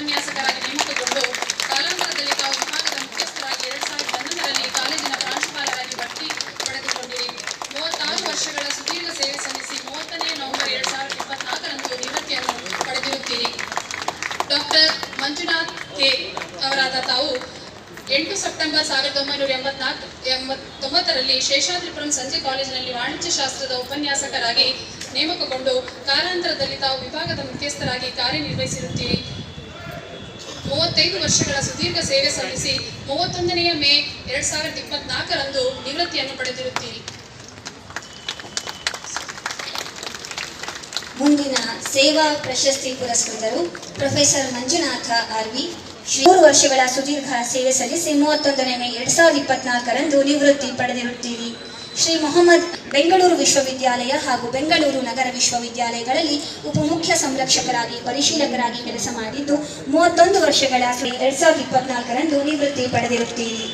ಉಪನ್ಯಾಸಕರಾಗಿ ನೇಮಕಗೊಂಡು ಕಾಲಾಂತರದಲ್ಲಿ ತಾವು ವಿಭಾಗದ ಮುಖ್ಯಸ್ಥರಾಗಿ ಎರಡ್ ಸಾವಿರದ ಹನ್ನೊಂದರಲ್ಲಿ ಕಾಲೇಜಿನ ಪ್ರಾಂಶುಪಾಲರಾಗಿ ಬಡ್ತಿ ಪಡೆದುಕೊಂಡಿರಿ. ಮೂವತ್ತಾರು ವರ್ಷಗಳ ಸುದೀರ್ಘ ಸೇವೆ ಸಲ್ಲಿಸಿ ಮೂವತ್ತನೇ ನವೆಂಬರ್ ಎರಡ್ ಸಾವಿರದ ಇಪ್ಪತ್ನಾಲ್ಕರಂದು ನಿವೃತ್ತಿಯನ್ನು ಪಡೆದಿರುತ್ತೀರಿ. ಡಾಕ್ಟರ್ ಮಂಜುನಾಥ್ ಕೆ ಅವರಾದ ತಾವು ಎಂಟು ಸೆಪ್ಟೆಂಬರ್ ಸಾವಿರದ ಒಂಬೈನೂರ ಎಂಬತ್ನಾಲ್ಕು, ಎಂಬತ್ತೊಂಬತ್ತರಲ್ಲಿ ಶೇಷಾದ್ರಿಪುರಂ ಸಂಜೆ ಕಾಲೇಜಿನಲ್ಲಿ ವಾಣಿಜ್ಯಶಾಸ್ತ್ರದ ಉಪನ್ಯಾಸಕರಾಗಿ ನೇಮಕಗೊಂಡು ಕಾಲಾಂತರದಲ್ಲಿ ತಾವು ವಿಭಾಗದ ಮುಖ್ಯಸ್ಥರಾಗಿ ಕಾರ್ಯನಿರ್ವಹಿಸಿರುತ್ತೀರಿ. ಮೂವತ್ತೈದು ವರ್ಷಗಳ ಸುದೀರ್ಘ ಸೇವೆ ಸಲ್ಲಿಸಿ ಮೂವತ್ತೊಂದನೆಯ ಮೇ ಎರಡ್ ಸಾವಿರದ ಇಪ್ಪತ್ನಾಲ್ಕರಂದು ನಿವೃತ್ತಿಯನ್ನು ಪಡೆದಿರುತ್ತೀರಿ. ಮುಂದಿನ ಸೇವಾ ಪ್ರಶಸ್ತಿ ಪುರಸ್ಕೃತರು ಪ್ರೊಫೆಸರ್ ಮಂಜುನಾಥ ಆರ್ವಿ ಮೂರು ವರ್ಷಗಳ ಸುದೀರ್ಘ ಸೇವೆ ಸಲ್ಲಿಸಿ ಮೂವತ್ತೊಂದನೇ ಮೇ ಎರಡ್ ಸಾವಿರದ ಇಪ್ಪತ್ನಾಲ್ಕರಂದು ನಿವೃತ್ತಿ ಪಡೆದಿರುತ್ತೀರಿ. ಶ್ರೀ ಮೊಹಮ್ಮದ್ ಬೆಂಗಳೂರು ವಿಶ್ವವಿದ್ಯಾಲಯ ಹಾಗೂ ಬೆಂಗಳೂರು ನಗರ ವಿಶ್ವವಿದ್ಯಾಲಯಗಳಲ್ಲಿ ಉಪಮುಖ್ಯ ಸಂರಕ್ಷಕರಾಗಿ, ಪರಿಶೀಲಕರಾಗಿ ಕೆಲಸ ಮಾಡಿದ್ದು ಮೂವತ್ತೊಂದು ವರ್ಷಗಳ ಎರಡ್ ಸಾವಿರದ ಇಪ್ಪತ್ನಾಲ್ಕರಂದು ನಿವೃತ್ತಿ ಪಡೆದಿರುತ್ತೀರಿ.